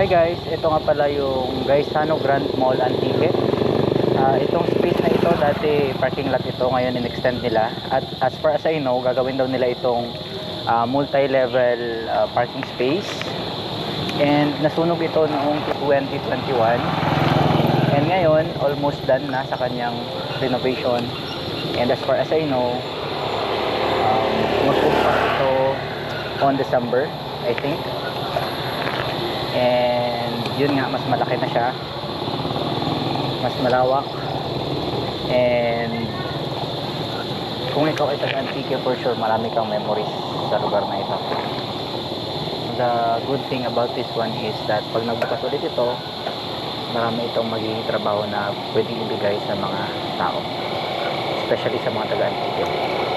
Hi guys, ito nga pala yung Gaisano Grand Mall Antique. Ah, itong space na ito dati parking lot ito, ngayon in-extend nila. At as far as I know, gagawin daw nila itong ah, multi-level ah, parking space. And nasunog ito noong 2021. And ngayon, almost done na sa kanyang renovation. And as far as I know, um, mag-open ito on December, I think. And yun nga, mas malaki na siya. Mas malawak. And kung ikaw ay taga-antique for sure, marami kang memories sa lugar na ito. The good thing about this one is that pag nagbukas ulit ito, marami itong magiging trabaho na pwedeng ibigay sa mga tao. Especially sa mga taga-antique.